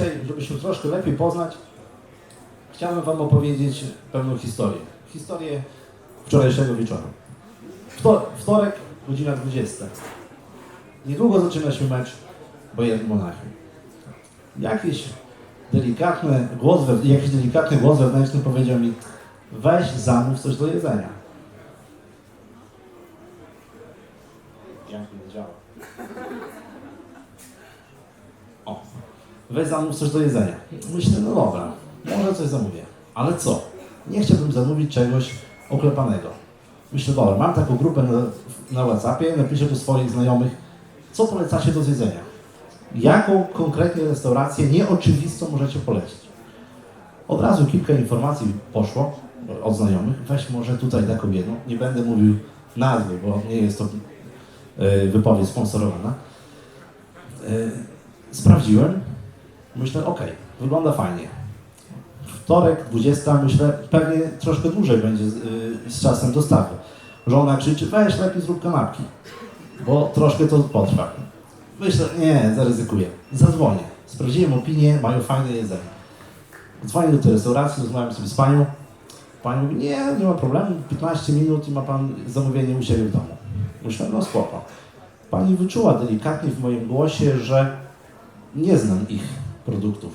dzisiaj, żeby się troszkę lepiej poznać, chciałem Wam opowiedzieć pewną historię. Historię wczorajszego wieczoru. Wto- wtorek, godzina 20. Niedługo zaczyna się mecz Bayern Monachium. Jakieś delikatny głos, jakiś delikatny głos wewnętrzny powiedział mi weź zamów coś do jedzenia. Jak nie działa. O, weź zamów coś do jedzenia. Myślę, no dobra, może coś zamówię. Ale co? Nie chciałbym zamówić czegoś oklepanego. Myślę, dobra, mam taką grupę na, na Whatsappie, napiszę do swoich znajomych, co polecacie do zjedzenia. Jaką konkretnie restaurację nieoczywistą możecie polecić. Od razu kilka informacji poszło od znajomych. Weź może tutaj taką jedną. Nie będę mówił nazwy, bo nie jest to e, wypowiedź sponsorowana. E, Sprawdziłem. Myślę, ok, wygląda fajnie. Wtorek, 20, myślę, pewnie troszkę dłużej będzie z, y, z czasem dostawy. Żona krzyczy, weź lepiej zrób kanapki, bo troszkę to potrwa. Myślę, nie, zaryzykuję. Zadzwonię. Sprawdziłem opinię, mają fajne jedzenie. Dzwonię do tej restauracji, rozmawiam sobie z panią. Pani mówi, nie, nie ma problemu, 15 minut i ma pan zamówienie u siebie w domu. Myślę, no spoko. Pani wyczuła delikatnie w moim głosie, że nie znam ich produktów.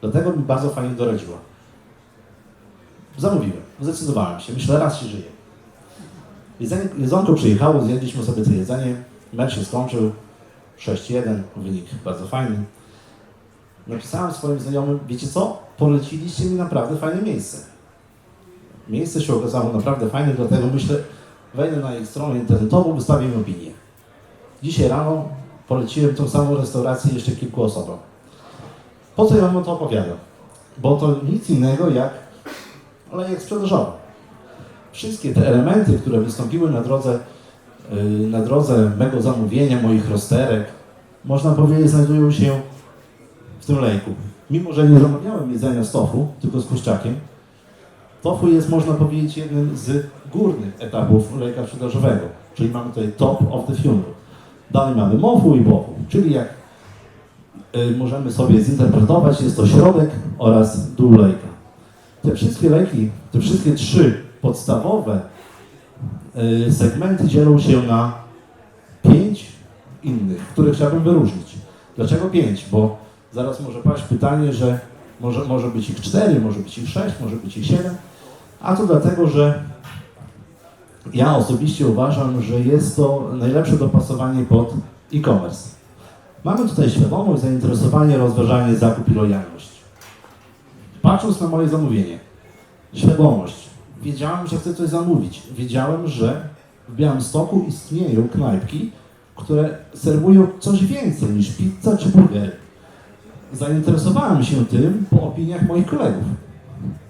Dlatego mi bardzo fajnie doradziła. Zamówiłem, zdecydowałem się. Myślę, raz się żyje. Jedzenie, jedzonko przyjechało, zjedliśmy sobie to jedzenie. Mecz się skończył. 6-1, wynik bardzo fajny. Napisałem swoim znajomym, wiecie co? Poleciliście mi naprawdę fajne miejsce. Miejsce się okazało naprawdę fajne, dlatego myślę, wejdę na ich stronę internetową, wystawię opinię. Dzisiaj rano poleciłem tą samą restaurację jeszcze kilku osobom. Po co ja wam to opowiadam? Bo to nic innego jak lejek sprzedażowy. Wszystkie te elementy, które wystąpiły na drodze, yy, na drodze mego zamówienia, moich rozterek, można powiedzieć, znajdują się w tym lejku. Mimo, że nie zamawiałem jedzenia z tofu, tylko z kurczakiem, tofu jest, można powiedzieć, jednym z górnych etapów lejka sprzedażowego. Czyli mamy tutaj top of the funnel. Dalej mamy mofu i bofu, czyli jak y, możemy sobie zinterpretować, jest to środek oraz dół lejka. Te wszystkie lejki, te wszystkie trzy podstawowe y, segmenty dzielą się na pięć innych, które chciałbym wyróżnić. Dlaczego pięć? Bo zaraz może paść pytanie, że może, może być ich cztery, może być ich sześć, może być ich siedem, a to dlatego, że ja osobiście uważam, że jest to najlepsze dopasowanie pod e-commerce. Mamy tutaj świadomość, zainteresowanie, rozważanie, zakup i lojalność. Patrząc na moje zamówienie, świadomość. Wiedziałem, że chcę coś zamówić. Wiedziałem, że w Białymstoku istnieją knajpki, które serwują coś więcej niż pizza czy burgery. Zainteresowałem się tym po opiniach moich kolegów.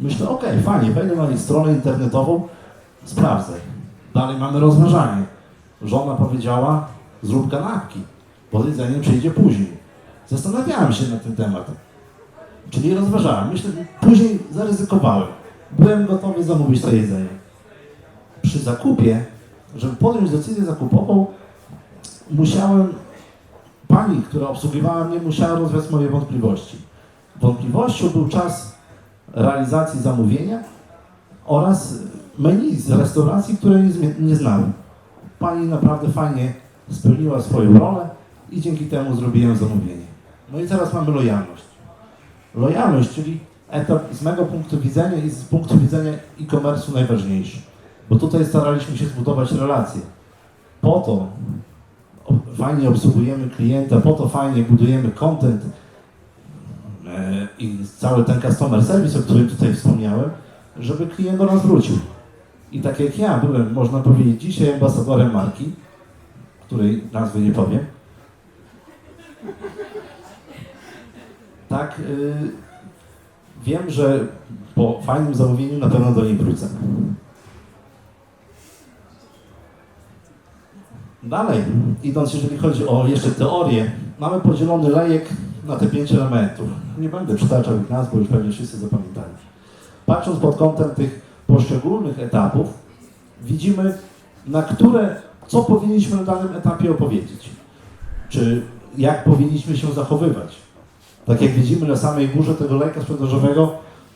Myślę, ok, fajnie, wejdę na ich stronę internetową, sprawdzę. Dalej mamy rozważanie. Żona powiedziała, zrób kanapki, bo jedzenie przyjdzie później. Zastanawiałem się na ten temat. Czyli rozważałem. Myślę, później zaryzykowałem. Byłem gotowy zamówić to jedzenie. Przy zakupie, żeby podjąć decyzję zakupową, musiałem, pani, która obsługiwała mnie, musiała rozwiać moje wątpliwości. Wątpliwością był czas realizacji zamówienia oraz menu z restauracji, której nie znałem. Pani naprawdę fajnie spełniła swoją rolę i dzięki temu zrobiłem zamówienie. No i teraz mamy lojalność. Lojalność, czyli etap z mego punktu widzenia i z punktu widzenia e-commerce'u najważniejszy. Bo tutaj staraliśmy się zbudować relacje. Po to fajnie obsługujemy klienta, po to fajnie budujemy content e, i cały ten customer service, o którym tutaj wspomniałem, żeby klient do nas wrócił. I tak jak ja byłem, można powiedzieć, dzisiaj ambasadorem marki, której nazwy nie powiem, tak y, wiem, że po fajnym zamówieniu na pewno do niej wrócę. Dalej, idąc, jeżeli chodzi o jeszcze teorię, mamy podzielony lejek na te pięć elementów. Nie będę przytaczał ich nazw, bo już pewnie wszyscy zapamiętali. Patrząc pod kątem tych poszczególnych etapów, widzimy, na które, co powinniśmy na danym etapie opowiedzieć. Czy jak powinniśmy się zachowywać Tak jak widzimy na samej górze tego lejka sprzedażowego,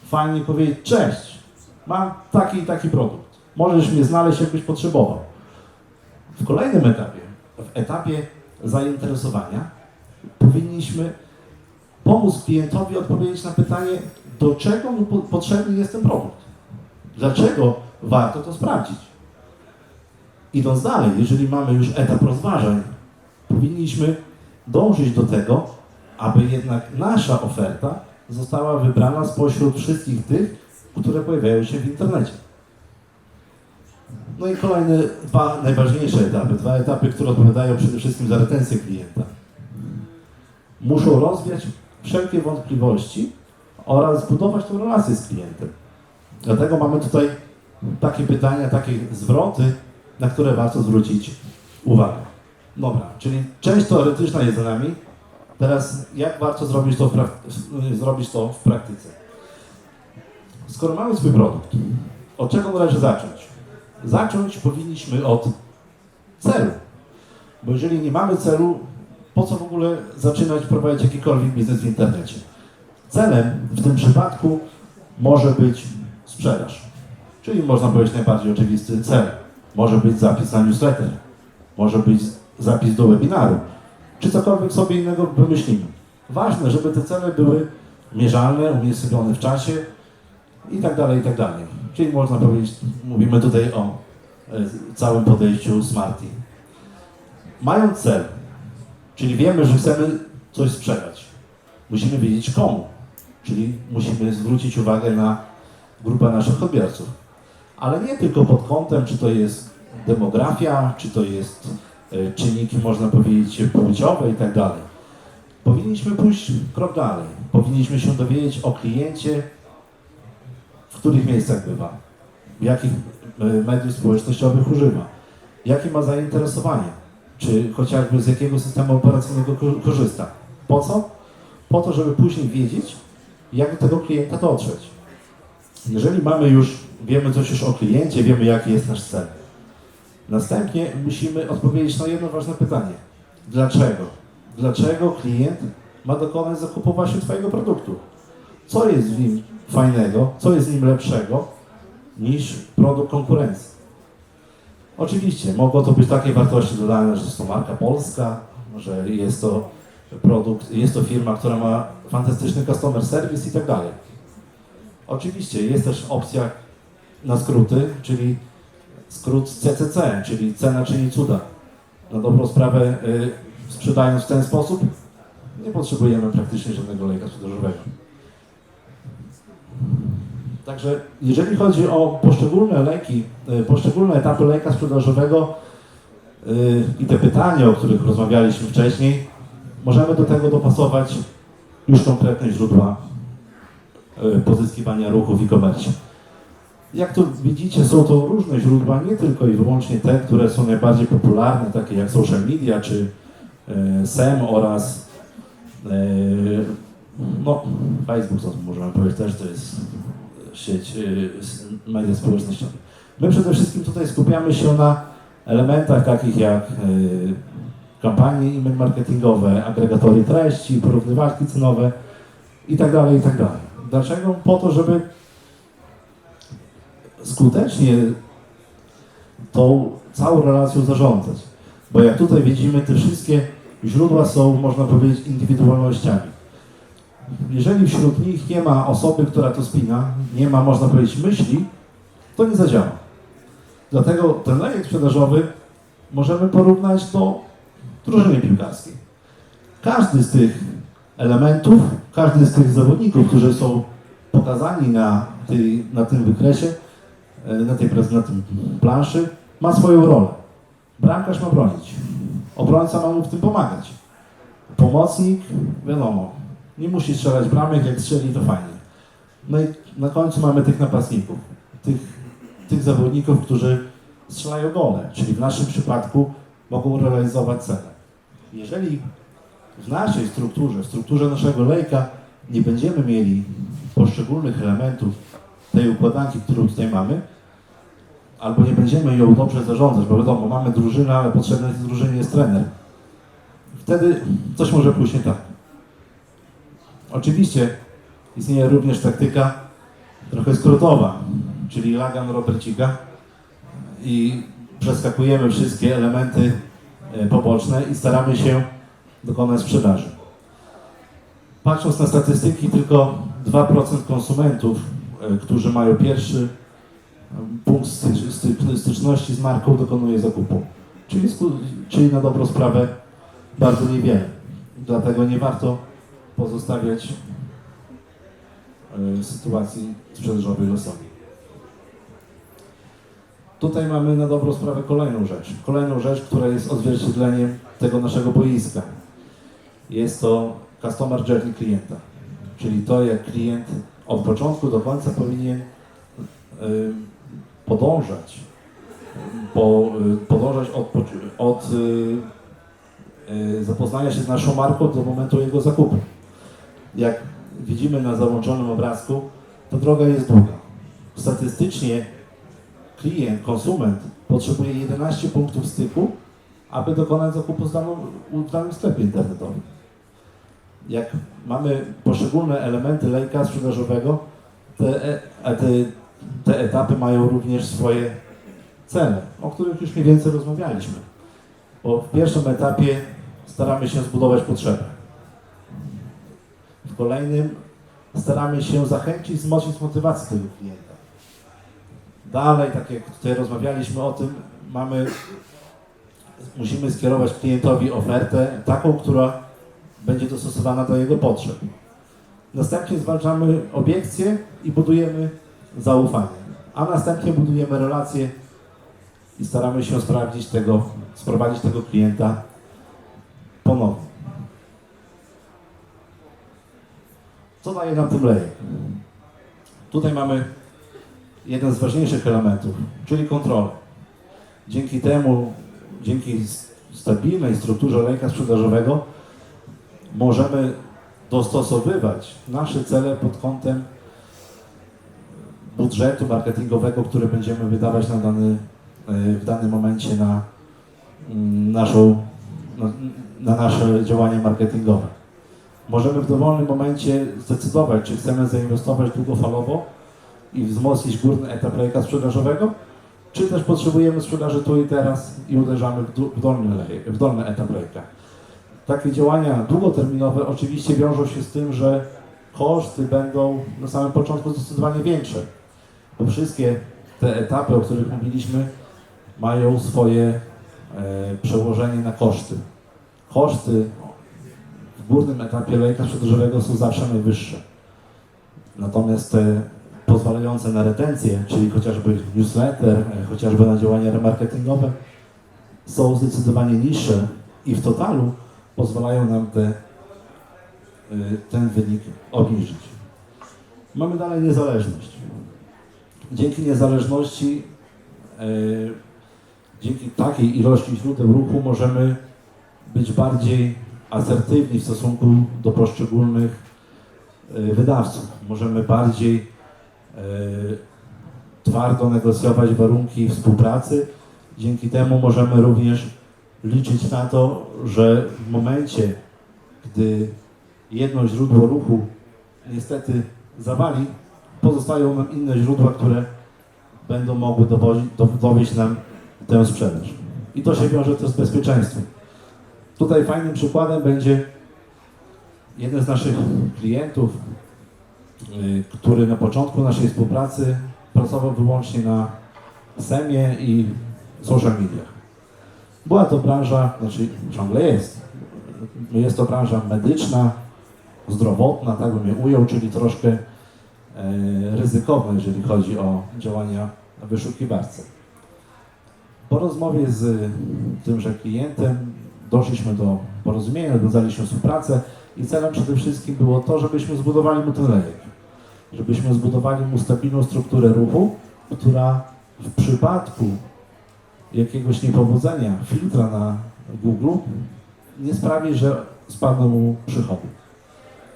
fajnie powiedzieć, cześć, mam taki i taki produkt. Możesz mnie znaleźć, jakbyś potrzebował. W kolejnym etapie, w etapie zainteresowania, powinniśmy pomóc klientowi odpowiedzieć na pytanie, do czego mu po- potrzebny jest ten produkt. Dlaczego warto to sprawdzić? Idąc dalej, jeżeli mamy już etap rozważań, powinniśmy dążyć do tego, aby jednak nasza oferta została wybrana spośród wszystkich tych, które pojawiają się w internecie. No i kolejne dwa najważniejsze etapy, dwa etapy, które odpowiadają przede wszystkim za retencję klienta. Muszą rozwiać wszelkie wątpliwości oraz zbudować tą relację z klientem. Dlatego mamy tutaj takie pytania, takie zwroty, na które warto zwrócić uwagę. Dobra, czyli część teoretyczna jest za nami. Teraz jak warto zrobić to w, prak- zrobić to w praktyce? Skoro mamy swój produkt, od czego należy zacząć? Zacząć powinniśmy od celu. Bo jeżeli nie mamy celu, po co w ogóle zaczynać prowadzić jakikolwiek biznes w internecie? Celem w tym przypadku może być sprzedaż. Czyli można powiedzieć najbardziej oczywisty cel. Może być zapis na newsletter, może być zapis do webinaru, czy cokolwiek sobie innego wymyślimy. Ważne, żeby te cele były mierzalne, umiejscowione w czasie i tak dalej, i tak dalej. Czyli można powiedzieć, mówimy tutaj o e, całym podejściu Smarty. Mając cel, czyli wiemy, że chcemy coś sprzedać, musimy wiedzieć komu, czyli musimy zwrócić uwagę na grupę naszych odbiorców. Ale nie tylko pod kątem, czy to jest demografia, czy to jest czynniki, można powiedzieć, płciowe i tak dalej. Powinniśmy pójść krok dalej. Powinniśmy się dowiedzieć o kliencie, w których miejscach bywa, jakich e, mediów społecznościowych używa, jakie ma zainteresowanie, czy chociażby z jakiego systemu operacyjnego ko- korzysta. Po co? Po to, żeby później wiedzieć, jak do tego klienta dotrzeć. Jeżeli mamy już, wiemy coś już o kliencie, wiemy jaki jest nasz cel. Następnie musimy odpowiedzieć na jedno ważne pytanie. Dlaczego? Dlaczego klient ma dokonać zakupu właśnie Twojego produktu? Co jest w nim fajnego, co jest w nim lepszego niż produkt konkurencji? Oczywiście, mogą to być takie wartości dodane, że jest to marka polska, że jest to produkt, jest to firma, która ma fantastyczny customer service i tak dalej. Oczywiście jest też opcja na skróty, czyli skrót CCC, czyli cena czyni cuda. Na dobrą sprawę, y, sprzedając w ten sposób, nie potrzebujemy praktycznie żadnego lejka sprzedażowego. Także jeżeli chodzi o poszczególne leki, y, poszczególne etapy lejka sprzedażowego y, i te pytania, o których rozmawialiśmy wcześniej, możemy do tego dopasować już konkretne źródła y, pozyskiwania ruchu w e-commerce. Jak tu widzicie, są to różne źródła, nie tylko i wyłącznie te, które są najbardziej popularne, takie jak social media czy e, SEM oraz e, no, Facebook, co możemy powiedzieć, też to jest sieć e, media społecznościowe. My przede wszystkim tutaj skupiamy się na elementach takich jak e, kampanie e-mail marketingowe, agregatory treści, porównywarki cenowe i tak dalej, i tak. Dlaczego? Po to, żeby skutecznie tą całą relacją zarządzać. Bo jak tutaj widzimy, te wszystkie źródła są, można powiedzieć, indywidualnościami. Jeżeli wśród nich nie ma osoby, która to spina, nie ma, można powiedzieć, myśli, to nie zadziała. Dlatego ten lejek sprzedażowy możemy porównać do drużyny piłkarskiej. Każdy z tych elementów, każdy z tych zawodników, którzy są pokazani na, tej, na tym wykresie, na tej na tym planszy, ma swoją rolę. Bramkarz ma bronić. Obrońca ma mu w tym pomagać. Pomocnik, wiadomo, nie musi strzelać bramek, jak strzeli to fajnie. No i na końcu mamy tych napastników, tych, tych zawodników, którzy strzelają gole, czyli w naszym przypadku mogą realizować cele. Jeżeli w naszej strukturze, w strukturze naszego lejka nie będziemy mieli poszczególnych elementów tej układanki, którą tutaj mamy, albo nie będziemy ją dobrze zarządzać, bo wiadomo, mamy drużynę, ale potrzebny tej drużynie jest trener. Wtedy coś może pójść nie tak. Oczywiście istnieje również taktyka trochę skrótowa, czyli lagan Robercika i przeskakujemy wszystkie elementy e, poboczne i staramy się dokonać sprzedaży. Patrząc na statystyki, tylko 2% konsumentów, którzy mają pierwszy e, punkt sty- sty- styczności z marką, dokonuje zakupu. Czyli, czyli na dobrą sprawę bardzo niewiele. Dlatego nie warto pozostawiać e, sytuacji sprzedażowej losowi. Tutaj mamy na dobrą sprawę kolejną rzecz. Kolejną rzecz, która jest odzwierciedleniem tego naszego boiska. Jest to customer journey klienta. Czyli to, jak klient od początku do końca powinien y, podążać, po, y, podążać od, od y, zapoznania się z naszą marką do momentu jego zakupu. Jak widzimy na załączonym obrazku, to droga jest długa. Statystycznie klient, konsument potrzebuje 11 punktów styku, aby dokonać zakupu z daną, w danym sklepie internetowym. Jak mamy poszczególne elementy lejka sprzedażowego, te, e- te, te etapy mają również swoje cele, o których już mniej więcej rozmawialiśmy. Bo w pierwszym etapie staramy się zbudować potrzebę. W kolejnym staramy się zachęcić, wzmocnić motywację tego klienta. Dalej, tak jak tutaj rozmawialiśmy o tym, mamy, musimy skierować klientowi ofertę taką, która będzie dostosowana do jego potrzeb. Następnie zwalczamy obiekcje i budujemy zaufanie. A następnie budujemy relacje i staramy się sprawdzić tego, sprowadzić tego klienta ponownie. Co daje nam ten lejek? Tutaj mamy jeden z ważniejszych elementów, czyli kontrolę. Dzięki temu, dzięki stabilnej strukturze lejka sprzedażowego możemy dostosowywać nasze cele pod kątem budżetu marketingowego, który będziemy wydawać na dany, e, w danym momencie na mm, naszą, na, na nasze działania marketingowe. Możemy w dowolnym momencie zdecydować, czy chcemy zainwestować długofalowo i wzmocnić górny etap lejka sprzedażowego, czy też potrzebujemy sprzedaży tu i teraz i uderzamy w, w, dolny, w dolny etap lejka. Takie działania długoterminowe oczywiście wiążą się z tym, że koszty będą na samym początku zdecydowanie większe, bo wszystkie te etapy, o których mówiliśmy, mają swoje e, przełożenie na koszty. Koszty w górnym etapie lejka sprzedażowego są zawsze najwyższe. Natomiast te pozwalające na retencję, czyli chociażby newsletter, e, chociażby na działania remarketingowe, są zdecydowanie niższe i w totalu pozwalają nam te, y, ten wynik obniżyć. Mamy dalej niezależność. Dzięki niezależności, y, dzięki takiej ilości źródeł ruchu możemy być bardziej asertywni w stosunku do poszczególnych y, wydawców. Możemy bardziej twardo negocjować warunki współpracy. Dzięki temu możemy również liczyć na to, że w momencie, gdy jedno źródło ruchu niestety zawali, pozostają nam inne źródła, które będą mogły dowozi, do, dowieść nam tę sprzedaż. I to się wiąże też z bezpieczeństwem. Tutaj fajnym przykładem będzie jeden z naszych klientów, y, który na początku naszej współpracy pracował wyłącznie na SEMie i social mediach. Była to branża, znaczy ciągle jest, jest to branża medyczna, zdrowotna, tak bym je ujął, czyli troszkę e, ryzykowna, jeżeli chodzi o działania w wyszukiwarce. Po rozmowie z tymże klientem doszliśmy do porozumienia, nawiązaliśmy współpracę i celem przede wszystkim było to, żebyśmy zbudowali mu ten lejek. Żebyśmy zbudowali mu stabilną strukturę ruchu, która w przypadku jakiegoś niepowodzenia filtra na Google nie sprawi, że spadną mu przychody.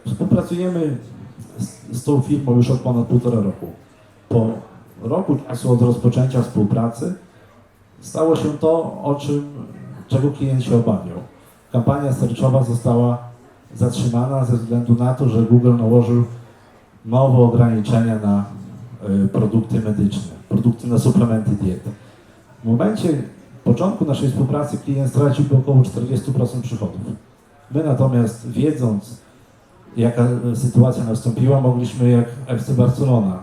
Współpracujemy z, z tą firmą już od ponad półtora roku. Po roku czasu od rozpoczęcia współpracy stało się to, o czym, czego klient się obawiał. Kampania sercowa została zatrzymana ze względu na to, że Google nałożył nowe ograniczenia na y, produkty medyczne, produkty na suplementy diety. W momencie początku naszej współpracy klient straciłby około 40% przychodów. My natomiast wiedząc, jaka sytuacja nastąpiła, mogliśmy jak FC Barcelona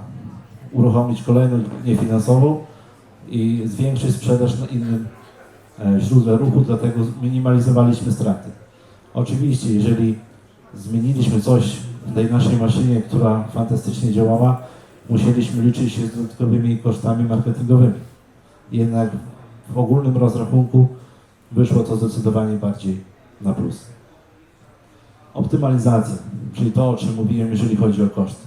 uruchomić kolejną linię finansową i zwiększyć sprzedaż na innym e, źródle ruchu, dlatego minimalizowaliśmy straty. Oczywiście, jeżeli zmieniliśmy coś w tej naszej maszynie, która fantastycznie działała, musieliśmy liczyć się z dodatkowymi kosztami marketingowymi. Jednak w ogólnym rozrachunku wyszło to zdecydowanie bardziej na plus. Optymalizacja, czyli to, o czym mówiłem, jeżeli chodzi o koszty.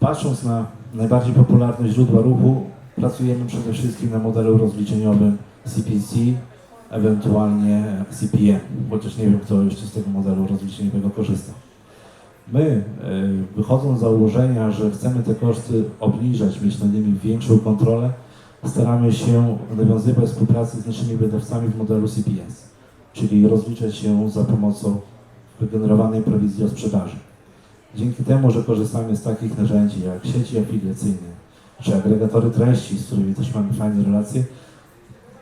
Patrząc na najbardziej popularne źródła ruchu, pracujemy przede wszystkim na modelu rozliczeniowym CPC, ewentualnie CPM, chociaż nie wiem, kto jeszcze z tego modelu rozliczeniowego korzysta. My, y, wychodząc z założenia, że chcemy te koszty obniżać, mieć nad nimi większą kontrolę, staramy się nawiązywać współpracę z naszymi wydawcami w modelu CPS, czyli rozliczać się za pomocą wygenerowanej prowizji o sprzedaży. Dzięki temu, że korzystamy z takich narzędzi jak sieci afiliacyjne czy agregatory treści, z którymi też mamy fajne relacje,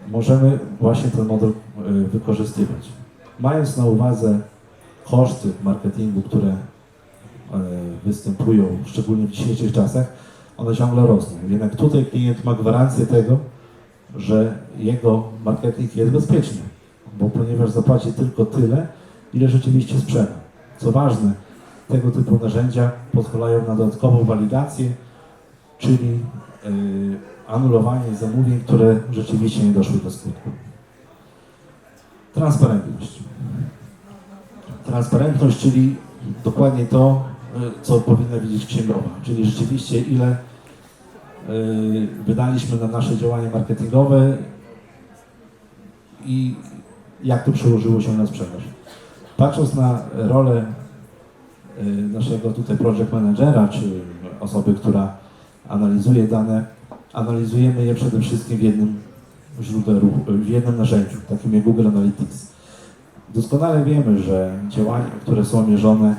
możemy właśnie ten model y, wykorzystywać. Mając na uwadze koszty marketingu, które y, występują, szczególnie w dzisiejszych czasach, one ciągle rosną. Jednak tutaj klient ma gwarancję tego, że jego marketing jest bezpieczny, bo ponieważ zapłaci tylko tyle, ile rzeczywiście sprzeda. Co ważne, tego typu narzędzia pozwalają na dodatkową walidację, czyli yy, anulowanie zamówień, które rzeczywiście nie doszły do skutku. Transparentność. Transparentność, czyli dokładnie to, yy, co powinna widzieć księgowa, czyli rzeczywiście ile wydaliśmy na nasze działania marketingowe i jak to przełożyło się na sprzedaż. Patrząc na rolę y, naszego tutaj project managera, czy osoby, która analizuje dane, analizujemy je przede wszystkim w jednym źródle w jednym narzędziu, takim jak Google Analytics. Doskonale wiemy, że działania, które są mierzone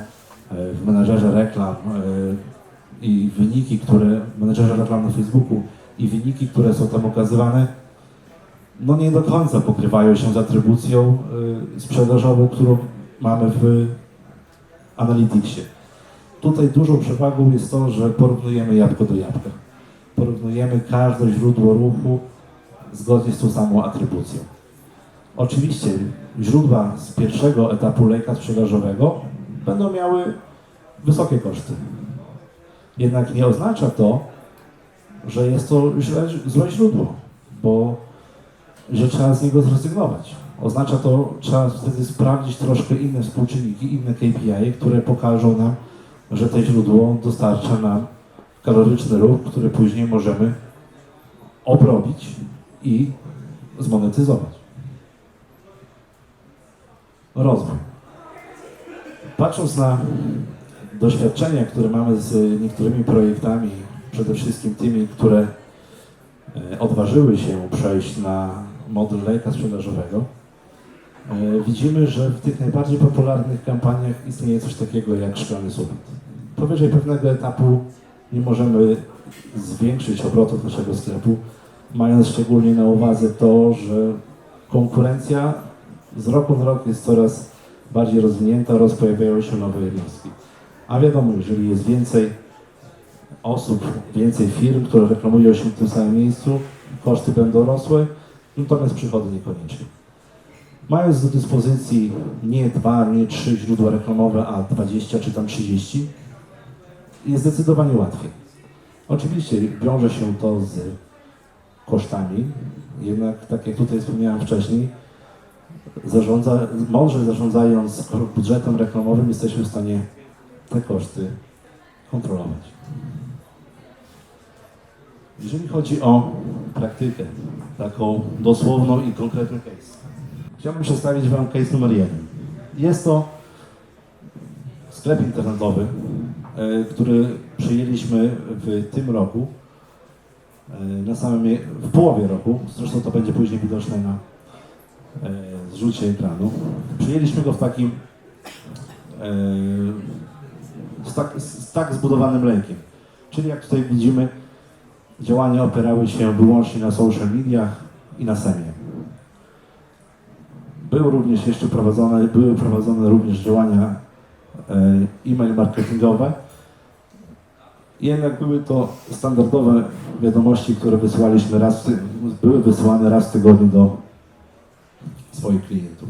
y, w menedżerze reklam y, i wyniki, które w menedżerze reklam na Facebooku i wyniki, które są tam okazywane, no nie do końca pokrywają się z atrybucją y, sprzedażową, którą mamy w Analyticsie. Tutaj dużą przewagą jest to, że porównujemy jabłko do jabłka. Porównujemy każde źródło ruchu zgodnie z tą samą atrybucją. Oczywiście źródła z pierwszego etapu lejka sprzedażowego będą miały wysokie koszty. Jednak nie oznacza to, że jest to źle, złe źródło, bo że trzeba z niego zrezygnować. Oznacza to, trzeba wtedy sprawdzić troszkę inne współczynniki, inne KPI, które pokażą nam, że to źródło dostarcza nam kaloryczny ruch, który później możemy obrobić i zmonetyzować. Rozwój. Patrząc na doświadczenia, które mamy z niektórymi projektami, przede wszystkim tymi, które e, odważyły się przejść na model lejka sprzedażowego, e, widzimy, że w tych najbardziej popularnych kampaniach istnieje coś takiego jak szklany sufit. Powyżej pewnego etapu nie możemy zwiększyć obrotów naszego sklepu, mając szczególnie na uwadze to, że konkurencja z roku na rok jest coraz bardziej rozwinięta oraz pojawiają się nowe jednostki. A wiadomo, jeżeli jest więcej osób, więcej firm, które reklamują się w tym samym miejscu, koszty będą rosły, natomiast przychody niekoniecznie. Mając do dyspozycji nie dwa, nie trzy źródła reklamowe, a 20 czy tam 30, jest zdecydowanie łatwiej. Oczywiście wiąże się to z kosztami, jednak tak jak tutaj wspomniałem wcześniej, zarządza, mądrze zarządzając budżetem reklamowym jesteśmy w stanie te koszty kontrolować. Jeżeli chodzi o praktykę, taką dosłowną i konkretny case, chciałbym przedstawić Wam case numer jeden. Jest to sklep internetowy, e, który przyjęliśmy w tym roku, e, na samym, w połowie roku, zresztą to będzie później widoczne na e, zrzucie ekranu. Przyjęliśmy go w takim z tak, z tak zbudowanym lejkiem. Czyli jak tutaj widzimy, działania opierały się wyłącznie na social mediach i na semie. Były również jeszcze prowadzone, były prowadzone również działania e, e-mail marketingowe. Jednak były to standardowe wiadomości, które wysyłaliśmy raz, były wysyłane raz w tygodniu do swoich klientów.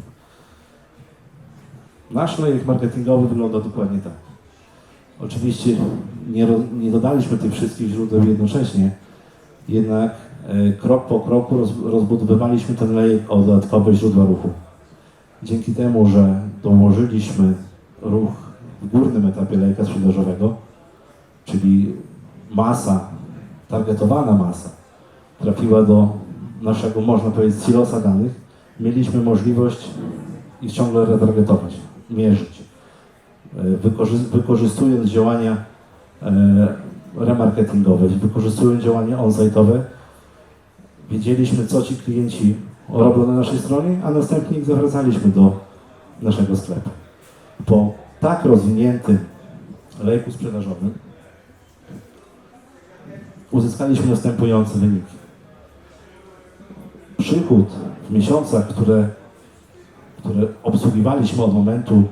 Nasz lejek marketingowy wygląda dokładnie tak. Oczywiście nie, nie dodaliśmy tych wszystkich źródeł jednocześnie, jednak e, krok po kroku roz, rozbudowywaliśmy ten lejek o dodatkowe źródła ruchu. Dzięki temu, że dołożyliśmy ruch w górnym etapie lejka sprzedażowego, czyli masa, targetowana masa, trafiła do naszego, można powiedzieć, silosa danych, mieliśmy możliwość ich ciągle retargetować, mierzyć. E, Wykorzy- wykorzystując działania e, remarketingowe, wykorzystując działania on-site'owe, wiedzieliśmy, co ci klienci robią na naszej stronie, a następnie ich zawracaliśmy do naszego sklepu. Po tak rozwiniętym lejku sprzedażowym uzyskaliśmy następujące wyniki. Przychód w miesiącach, które, które obsługiwaliśmy od momentu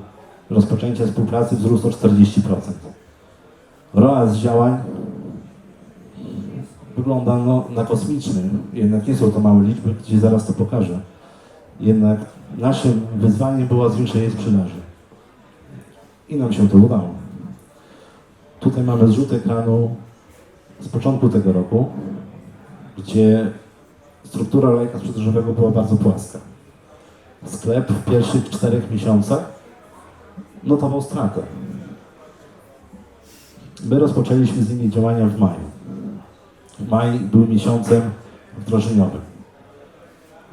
rozpoczęcia współpracy wzrósł o 40%. ROAS działań wygląda no, na kosmiczny, jednak nie są to małe liczby, gdzie zaraz to pokażę. Jednak naszym wyzwaniem było zwiększenie sprzedaży. I nam się to udało. Tutaj mamy zrzut ekranu z początku tego roku, gdzie struktura lejka sprzedażowego była bardzo płaska. Sklep w pierwszych czterech miesiącach notował stratę. My rozpoczęliśmy z nimi działania w maju. Maj był miesiącem wdrożeniowym.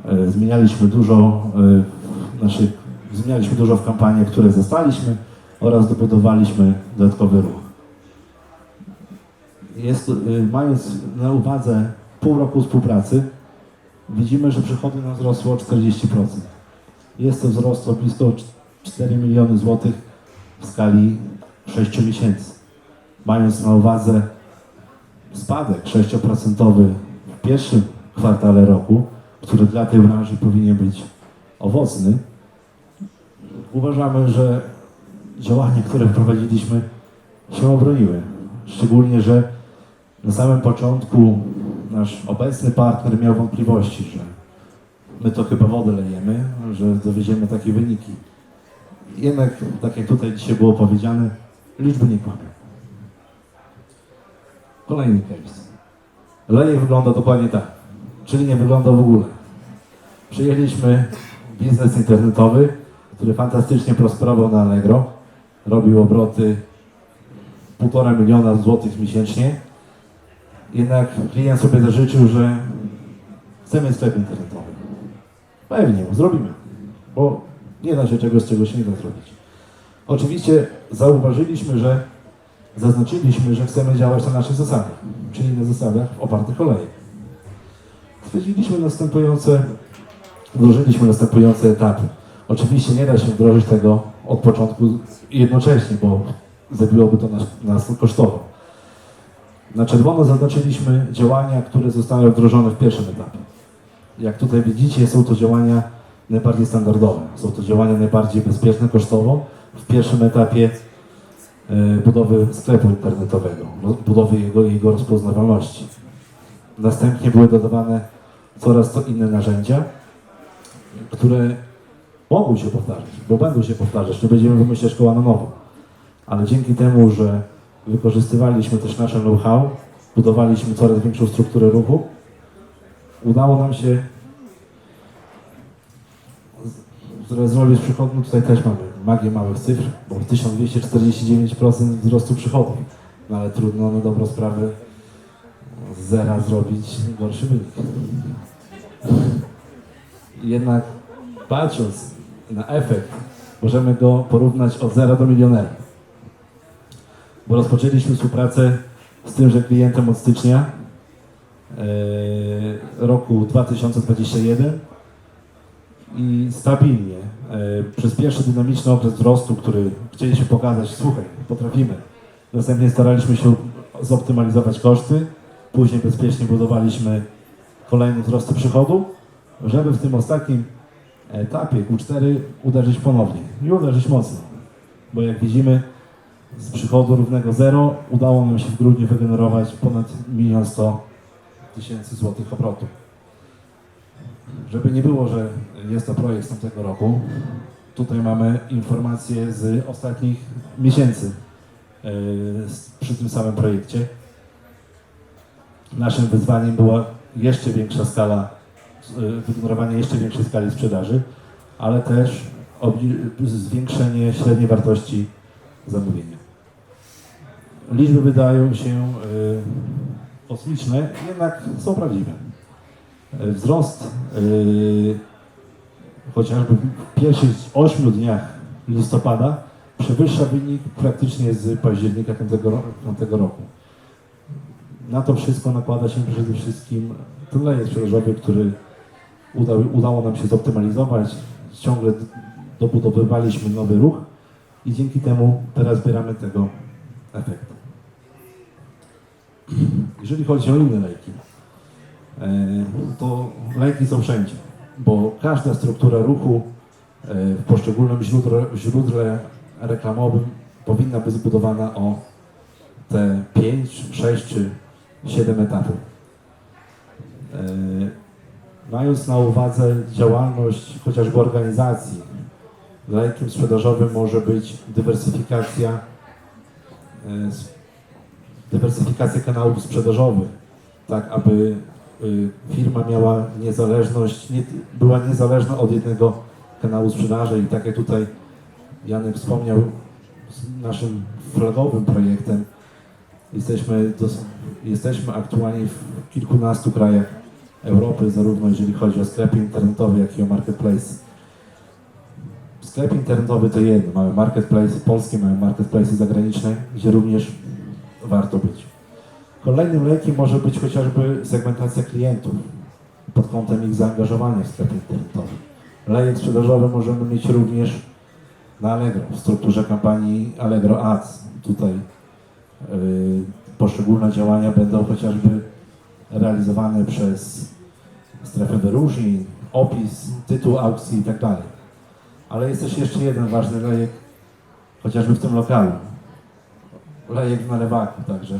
E, Zmienialiśmy dużo e, w naszych, zmienialiśmy dużo w kampaniach, które zostaliśmy oraz dobudowaliśmy dodatkowy ruch. Jest, y, mając na uwadze pół roku współpracy, widzimy, że przychody nam wzrosły o 40%. Jest to wzrost o blisko 4 miliony złotych w skali 6 miesięcy. Mając na uwadze spadek 6% w pierwszym kwartale roku, który dla tej branży powinien być owocny, uważamy, że działania, które wprowadziliśmy, się obroniły. Szczególnie, że na samym początku nasz obecny partner miał wątpliwości, że my to chyba wodę lejemy, że dowieziemy takie wyniki. Jednak, tak jak tutaj dzisiaj było powiedziane, liczby nie kłamią. Kolejny case. Lejek wygląda dokładnie tak, czyli nie wygląda w ogóle. Przyjęliśmy biznes internetowy, który fantastycznie prosperował na Allegro. Robił obroty 1,5 miliona złotych miesięcznie. Jednak klient sobie zażyczył, że chcemy sklep internetowy. Pewnie, zrobimy, bo nie da się czegoś, czego się nie da zrobić. Oczywiście zauważyliśmy, że zaznaczyliśmy, że chcemy działać na naszych zasadach, czyli na zasadach opartych o lejek. Stwierdziliśmy następujące, wdrożyliśmy następujące etapy. Oczywiście nie da się wdrożyć tego od początku jednocześnie, bo zabiłoby to nas, nas kosztowo. Na czerwono zaznaczyliśmy działania, które zostały wdrożone w pierwszym etapie. Jak tutaj widzicie, są to działania najbardziej standardowe. Są to działania najbardziej bezpieczne kosztowo. W pierwszym etapie e, budowy sklepu internetowego, roz- budowy jego, jego rozpoznawalności. Następnie były dodawane coraz to inne narzędzia, które mogą się powtarzać, bo będą się powtarzać, nie będziemy wymyślać szkoła na nowo. Ale dzięki temu, że wykorzystywaliśmy też nasze know-how, budowaliśmy coraz większą strukturę ruchu, udało nam się z- zrobić przychód, no tutaj też mamy magię małych cyfr, bo 1249% wzrostu przychodów, no ale trudno na dobrą sprawę z zera zrobić gorszy wynik. Jednak patrząc na efekt, możemy go porównać od zera do milionera. Bo rozpoczęliśmy współpracę z tymże klientem od stycznia e, roku 2021 i stabilnie e, przez pierwszy dynamiczny okres wzrostu, który chcieliśmy pokazać, słuchaj, potrafimy. Następnie staraliśmy się zoptymalizować koszty, później bezpiecznie budowaliśmy kolejne wzrosty przychodu, żeby w tym ostatnim etapie Q4 uderzyć ponownie i uderzyć mocno. Bo jak widzimy, z przychodu równego zero udało nam się w grudniu wygenerować ponad 1 100 tysięcy złotych obrotu. Żeby nie było, że jest to projekt z tamtego roku, tutaj mamy informacje z ostatnich miesięcy z- przy tym samym projekcie. Naszym wyzwaniem była jeszcze większa skala, yy, wygenerowanie jeszcze większej skali sprzedaży, ale też zwiększenie średniej wartości zamówienia. Liczby wydają się kosmiczne, jednak są prawdziwe. Wzrost yy, chociażby w pierwszych 8 dniach listopada przewyższa wynik praktycznie z października tamtego, tamtego roku. Na to wszystko nakłada się przede wszystkim lejek sprzedażowy, który udał, udało nam się zoptymalizować. Ciągle dobudowywaliśmy nowy ruch i dzięki temu teraz zbieramy tego efekt. Jeżeli chodzi o inne lejki, e, to lejki są wszędzie, bo każda struktura ruchu e, w poszczególnym źródle, źródle reklamowym powinna być zbudowana o te 5, 6 czy 7 etapów. E, Mając na uwadze działalność chociażby organizacji, lejkiem sprzedażowym może być dywersyfikacja, e, dywersyfikacja kanałów sprzedażowych, tak aby firma miała niezależność, nie, była niezależna od jednego kanału sprzedaży i tak jak tutaj Janek wspomniał, z naszym flagowym projektem jesteśmy, dos, jesteśmy aktualnie w kilkunastu krajach Europy, zarówno jeżeli chodzi o sklepy internetowe, jak i o marketplace. Sklep internetowy to jedno, mamy marketplace polskie, mamy marketplace zagraniczne, gdzie również warto być. Kolejnym lekiem może być chociażby segmentacja klientów pod kątem ich zaangażowania w sklep internetowy. Lejek sprzedażowy możemy mieć również na Allegro, w strukturze kampanii Allegro Ads. Tutaj yy, poszczególne działania będą chociażby realizowane przez strefę wyróżnień, opis, tytuł aukcji itd. Ale jest też jeszcze jeden ważny lejek, chociażby w tym lokalu. Lejek w nalewaku, także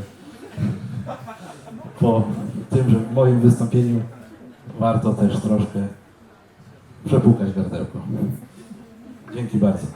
po tym, że w moim wystąpieniu warto też troszkę przepukać gardełko. Dzięki bardzo.